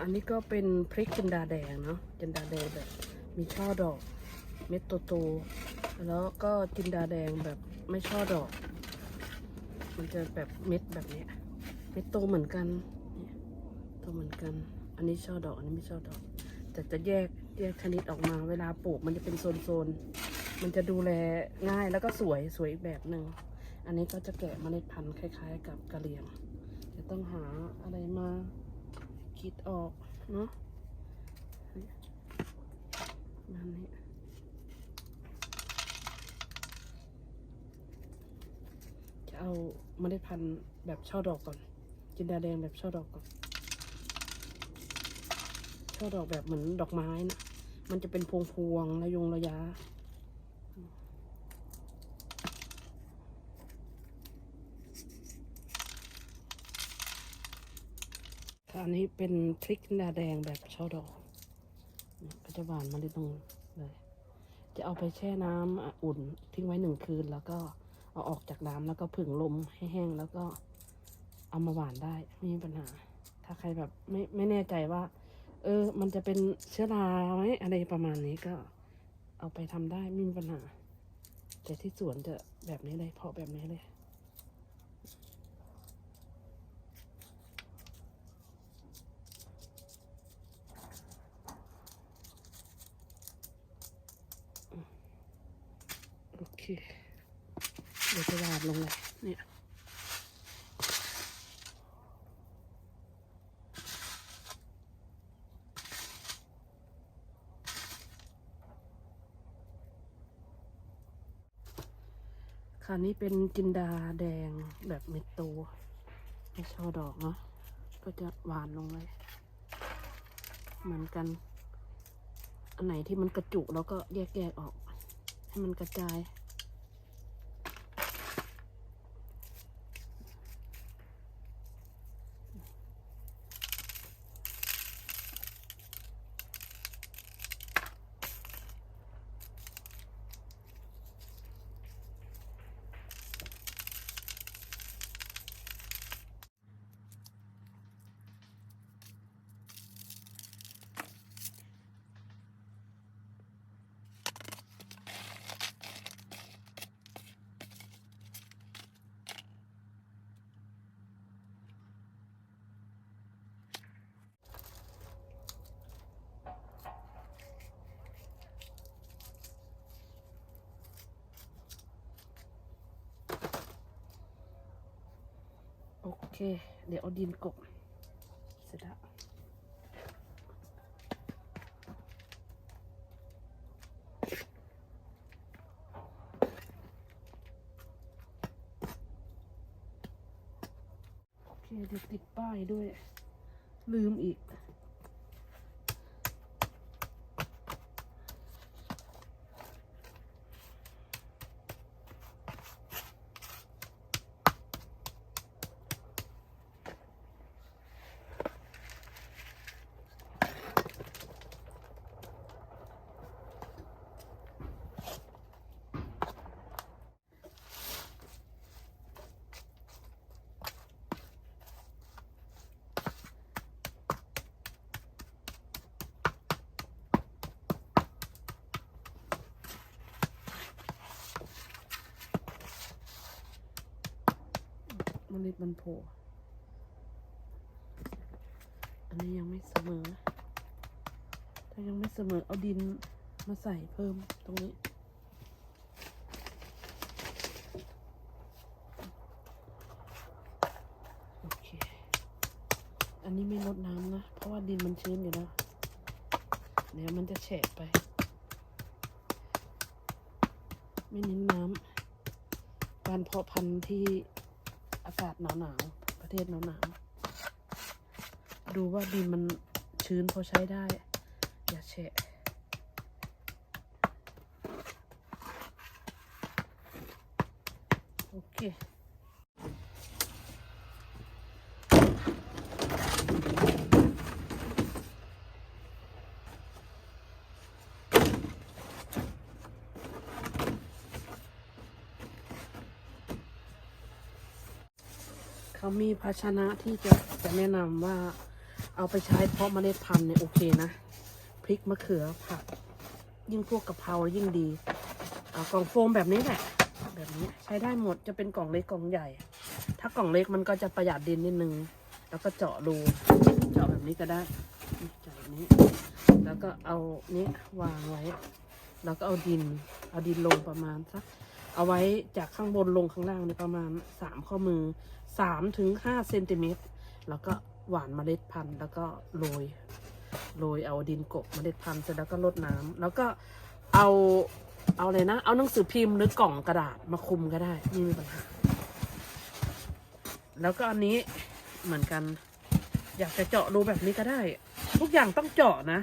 อันนี้ก็เป็นพริกจินดาแดงเนาะจินดาแดงแบบมีช่อดอก เม็ดโตๆแล้วก็จินดาแดงแบบไม่ช่อดอก มันจะแบบเม็ดแบบเนี้ยเม็ดโตเหมือนกันโตเหมือนกัน อันนี้ช่อดอกอันนี้ไม่ช่อดอก แต่จะแยกแยกชนิดออกมาเวลาปลูกมันจะเป็นโซนๆมันจะดูแลง่ายแล้วก็สวยสวยอีกแบบหนึ่งอันนี้ก็จะแกะเมล็ดพันธุ์คล้าย ๆ กับกะเหรี่ยงจะต้องหาอะไรมา คิดออกเนาะนั่นนี่จะเอาเมล็ดพันธุ์แบบช่อดอกก่อน จินดาแดงแบบช่อดอกก่อน ช่อดอกแบบเหมือนดอกไม้นะ มันจะเป็นพวงพวงๆระยงระยะ อันนี้เป็นพริกนดาแดงแบบช่อดอกก็จะหวานมาเลยตรงเลย จะเอาไปแช่น้ำอุ่นทิ้งไว้หนึ่งคืน แล้วก็เอาออกจากน้ำแล้วก็ผึ่งลมให้แห้งแล้วก็เอามาหวานได้ไม่มีปัญหา ถ้าใครแบบไม่ไม่แน่ใจว่า เออ มันจะเป็นเชื้อราไหมอะไรประมาณนี้ก็เอาไปทำได้ไม่มีปัญหา แต่ที่สวนจะแบบนี้เลยเพาะแบบนี้เลย โอเดี๋ยวจะวาดลงเลยเนี่ยคราวนี้เป็นจินดาแดงแบบเม็ดโตไม่ช่อดอกเนาะก็จะหวานลงเลยเหมือนกัน อันไหนที่มันกระจุ แล้วก็แยกๆออก ให้มันกระจาย เคเดี๋ยวเอาดินกบเสร็จแล้วโอเคเดี๋ยวติดป้ายด้วย ลืมอีก เม ล็ดมันโผล่อันนี้ยังไม่เสมอ ถ้ายังไม่เสมอเอาดินมาใส่เพิ่มตรงนี้โอเค อันนี้ไม่ลดน้ำนะ เพราะว่าดินมันชื้นอยู่แล้วเดี๋ยวมันจะแฉะไป ไม่เน้นน้ำการเพาะพันธุ์ที่ อากาศหนาวหนาวประเทศหนาวหนาวดูว่าดินมันชื้นพอใช้ได้ อย่าแฉะโอเค เขามีภาชนะที่จะจะแนะนำว่าเอาไปใช้เพาะเมล็ดพันธุ์เนี่ยโอเคนะพริกมะเขือผัก ยิ่งพวกกะเพรายิ่งดีเอากล่องโฟมแบบนี้แหละแบบนี้ใช้ได้หมดจะเป็นกล่องเล็กกล่องใหญ่ ถ้ากล่องเล็กมันก็จะประหยัดดินนิดนึง แล้วก็เจาะรูเจาะแบบนี้ก็ได้เจาะแบบนี้ แล้วก็เอานี้วางไว้ แล้วก็เอาดิน เอาดินลงประมาณสัก เอาไว้จากข้างบนลงข้างล่างเนี่ยประมาณสามข้อมือสามถึงห้าเซนติเมตรแล้วก็หว่านเมล็ดพันธุ์ แล้วก็โรยโรยเอาดินกบเมล็ดพันธุ์เสร็จแล้วก็รดน้ำแล้วก็เอาเอาอะไรนะ เอาหนังสือพิมพ์หรือกล่องกระดาษมาคุมก็ได้ไม่มีปัญหา แล้วก็อันนี้เหมือนกัน อยากจะเจาะรูแบบนี้ก็ได้ ทุกอย่างต้องเจาะนะ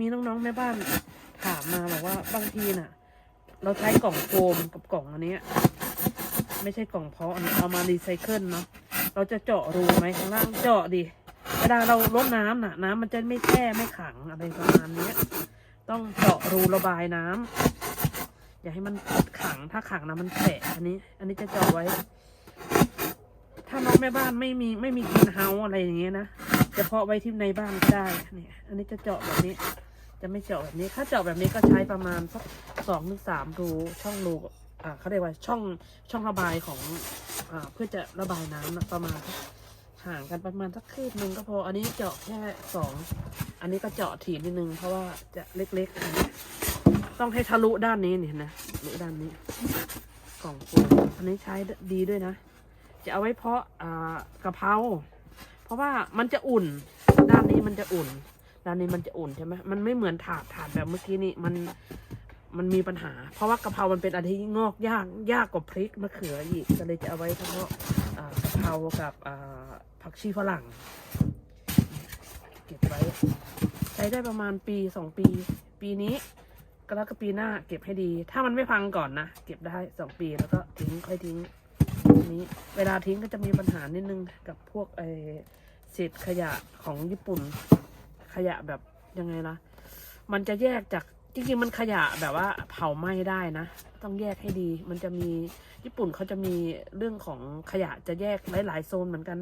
มีน้องๆแม่บ้านถามมาบอกว่าบางทีน่ะ เราใช้กล่องโฟมกับกล่องอันนี้ ไม่ใช่กล่องเพาะอันนี้เอามารีไซเคิลเนาะเราจะเจาะรูไหมข้างล่างเจาะดิเวลาเราลดน้ำน่ะ น้ำมันจะไม่แช่ไม่ขังอะไรประมาณนี้ต้องเจาะรูระบายน้ำอย่าให้มันขังถ้าขังนะมันแฉะอันนี้ อันนี้จะเจาะไว้ ถ้าน้องแม่บ้านไม่มีไม่มีกินเฮาอะไรอย่างเงี้ยนะจะเพาะไว้ที่ในบ้านได้เนี่ยอันนี้จะเจาะแบบนี้ จะไม่เจาะแบบนี้ ถ้าเจาะแบบนี้ก็ใช้ประมาณสัก สองถึงสามรูช่องรูอ่าเขาเรียกว่าช่องช่องระบายของอ่าเพื่อจะระบายน้ำนะประมาณห่างกันประมาณสักคืบหนึ่งก็พอ อันนี้เจาะแค่สองอันนี้ก็เจาะถี่นิดนึงเพราะว่าจะเล็กๆอันนี้ต้องให้ทะลุด้านนี้เนี่ยนะทะลุด้านนี้ กล่องโฟมอันนี้ใช้ดีด้วยนะ จะเอาไว้เพาะอ่ากะเพราเพราะว่ามันจะอุ่น ด้านนี้มันจะอุ่น ด้านนี้มันจะอุ่นใช่ไหมมันไม่เหมือนถาดถาดแบบเมื่อกี้นี่มัน มันมีปัญหา เพราะว่ากะเพรา มันเป็นอะไรที่งอกยากยากกว่าพริกมะเขืออีกก็เลยจะเอาไว้เฉพาะกะเพรากับผักชีฝรั่ง เก็บไว้ ใช้ได้ประมาณปีสองปี ปีนี้ก็แล้วก็ปีหน้าเก็บให้ดี ถ้ามันไม่พังก่อนนะ เก็บได้สองปีแล้วก็ทิ้งค่อยทิ้งนนี้เวลาทิ้งก็จะมีปัญหานิดนึงกับพวกไอเศษขยะของญี่ปุ่น ขยะแบบยังไงล่ะ มันจะแยกจาก จริงๆมันขยะแบบว่าเผาไหม้ได้นะ ต้องแยกให้ดี มันจะมีญี่ปุ่นเขาจะมีเรื่องของขยะจะแยกหลายๆโซนเหมือนกัน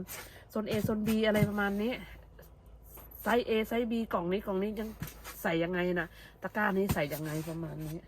โซน A โซน B อะไรประมาณนี้ ไซส์ A ไซส์ B กล่องนี้กล่องนี้ยังใส่ยังไงนะตะกร้านี้ใส่ยังไงประมาณนี้